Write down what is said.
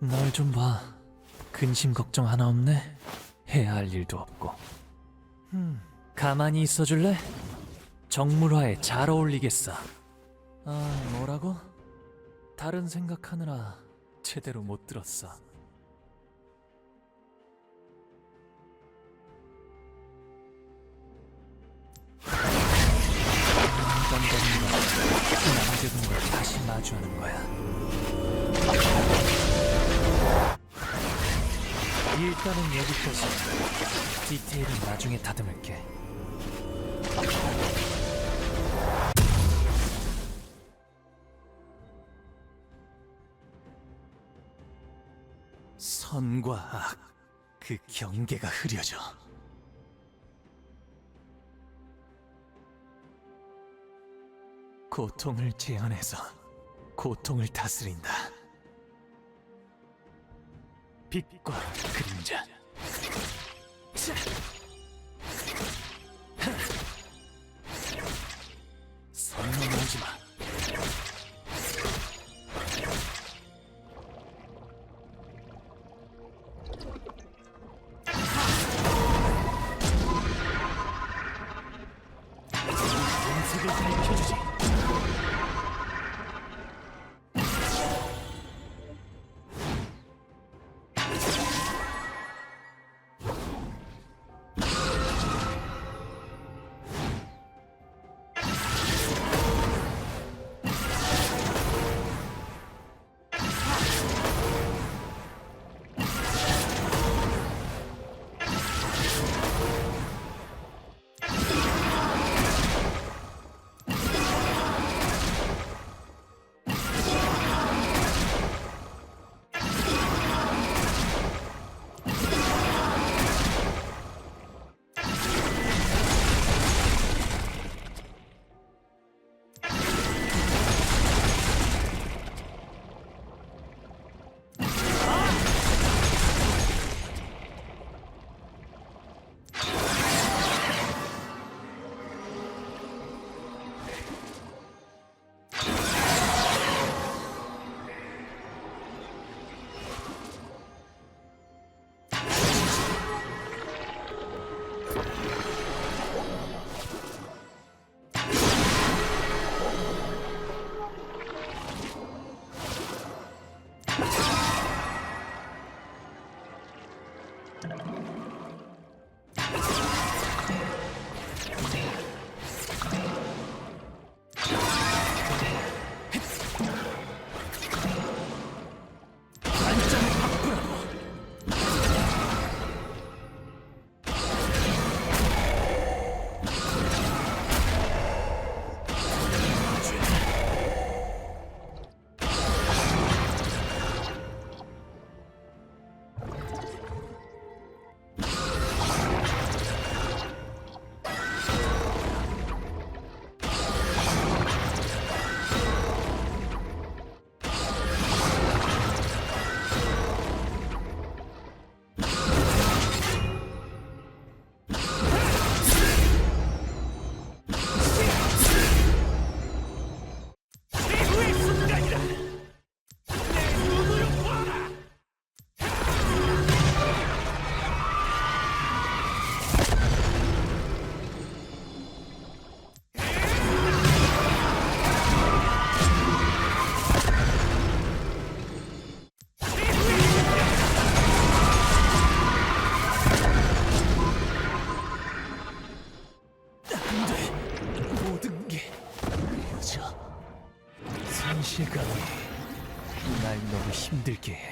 널좀 봐. 근심 걱정 하나 없네. 해야 할 일도 없고. 음, 가만히 있어줄래? 정물화에 잘 어울리겠어. 아, 뭐라고? 다른 생각하느라 제대로 못 들었어. 일단은 여기까지. 디테일은 나중에 다듬을게. 선과 악, 그 경계가 흐려져. 고통을 재현해서 고통을 다스린다. 빛과 그림자. 자. you 상실감이 날 너무 힘들게 해.